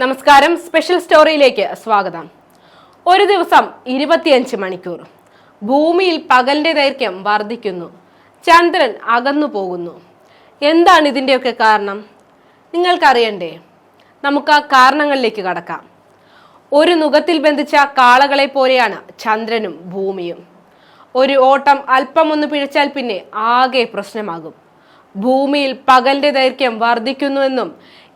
നമസ്കാരം. സ്പെഷ്യൽ സ്റ്റോറിയിലേക്ക് സ്വാഗതം. ഒരു ദിവസം ഇരുപത്തിയഞ്ച് മണിക്കൂർ. ഭൂമിയിൽ പകലിന്റെ ദൈർഘ്യം വർദ്ധിക്കുന്നു. ചന്ദ്രൻ അകന്നു പോകുന്നു. എന്താണ് ഇതിന്റെയൊക്കെ കാരണം? നിങ്ങൾക്കറിയണ്ടേ? നമുക്ക് ആ കാരണങ്ങളിലേക്ക് കടക്കാം. ഒരു നുഖത്തിൽ ബന്ധിച്ച കാളകളെ പോലെയാണ് ചന്ദ്രനും ഭൂമിയും. ഒരു ഓട്ടം അല്പം ഒന്ന് പിഴച്ചാൽ പിന്നെ ആകെ പ്രശ്നമാകും. ഭൂമിയിൽ പകലിന്റെ ദൈർഘ്യം വർദ്ധിക്കുന്നുവെന്നും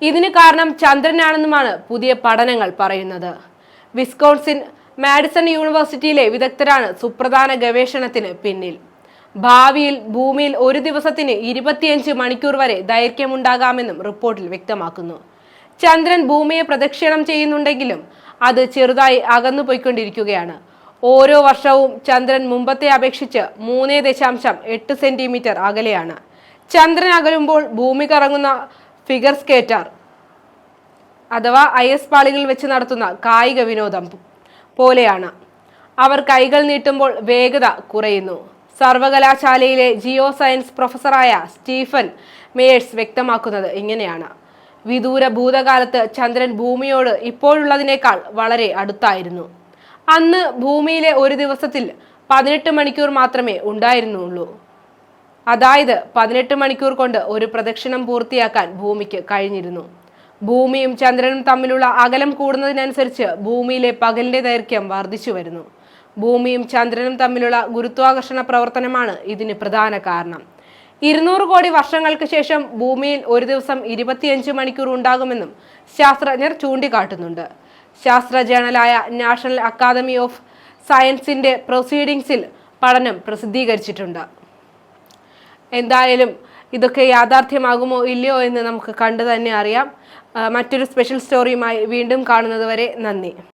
ഇതിന് കാരണം ചന്ദ്രനാണെന്നുമാണ് പുതിയ പഠനങ്ങൾ പറയുന്നത്. വിസ്കോൺസിൻ മാഡിസൺ യൂണിവേഴ്സിറ്റിയിലെ വിദഗ്ധരാണ് സുപ്രധാന ഗവേഷണത്തിന് പിന്നിൽ. ഭാവിയിൽ ഭൂമിയിൽ ഒരു ദിവസത്തിന് ഇരുപത്തിയഞ്ച് മണിക്കൂർ വരെ ദൈർഘ്യമുണ്ടാകാമെന്നും റിപ്പോർട്ടിൽ വ്യക്തമാക്കുന്നു. ചന്ദ്രൻ ഭൂമിയെ പ്രദക്ഷിണം ചെയ്യുന്നുണ്ടെങ്കിലും അത് ചെറുതായി അകന്നു പോയിക്കൊണ്ടിരിക്കുകയാണ് ഓരോ വർഷവും ചന്ദ്രൻ മുമ്പത്തെ അപേക്ഷിച്ച് മൂന്ന് ദശാംശം എട്ട് സെന്റിമീറ്റർ അകലെയാണ്. ചന്ദ്രൻ അകലുമ്പോൾ ഭൂമി കറങ്ങുന്ന ഫിഗർ സ്കേറ്റർ അഥവാ ഐ എസ് പാളികളിൽ വെച്ച് നടത്തുന്ന കായിക വിനോദം പോലെയാണ്. അവർ കൈകൾ നീട്ടുമ്പോൾ വേഗത കുറയുന്നു. സർവകലാശാലയിലെ ജിയോ സയൻസ് പ്രൊഫസറായ സ്റ്റീഫൻ മേയേഴ്സ് വ്യക്തമാക്കുന്നത് ഇങ്ങനെയാണ്. വിദൂര ഭൂതകാലത്ത് ചന്ദ്രൻ ഭൂമിയോട് ഇപ്പോഴുള്ളതിനേക്കാൾ വളരെ അടുത്തായിരുന്നു. അന്ന് ഭൂമിയിലെ ഒരു ദിവസത്തിൽ പതിനെട്ട് മണിക്കൂർ മാത്രമേ ഉണ്ടായിരുന്നുള്ളൂ. അതായത് പതിനെട്ട് മണിക്കൂർ കൊണ്ട് ഒരു പ്രദക്ഷിണം പൂർത്തിയാക്കാൻ ഭൂമിക്ക് കഴിഞ്ഞിരുന്നു. ഭൂമിയും ചന്ദ്രനും തമ്മിലുള്ള അകലം കൂടുന്നതിനനുസരിച്ച് ഭൂമിയിലെ പകലിന്റെ ദൈർഘ്യം വർദ്ധിച്ചു വരുന്നു. ഭൂമിയും ചന്ദ്രനും തമ്മിലുള്ള ഗുരുത്വാകർഷണ പ്രവർത്തനമാണ് ഇതിന് പ്രധാന കാരണം. ഇരുന്നൂറ് കോടി വർഷങ്ങൾക്ക് ശേഷം ഭൂമിയിൽ ഒരു ദിവസം ഇരുപത്തിയഞ്ച് മണിക്കൂർ ഉണ്ടാകുമെന്നും ശാസ്ത്രജ്ഞർ ചൂണ്ടിക്കാട്ടുന്നുണ്ട്. ശാസ്ത്ര ജേണലായ നാഷണൽ അക്കാദമി ഓഫ് സയൻസിന്റെ പ്രൊസീഡിങ്സിൽ പഠനം പ്രസിദ്ധീകരിച്ചിട്ടുണ്ട്. എന്തായാലും ഇതൊക്കെ യാഥാർത്ഥ്യമാകുമോ ഇല്ലയോ എന്ന് നമുക്ക് കണ്ടു തന്നെ അറിയാം. മറ്റൊരു സ്പെഷ്യൽ സ്റ്റോറിയുമായി വീണ്ടും കാണുന്നത് വരെ നന്ദി.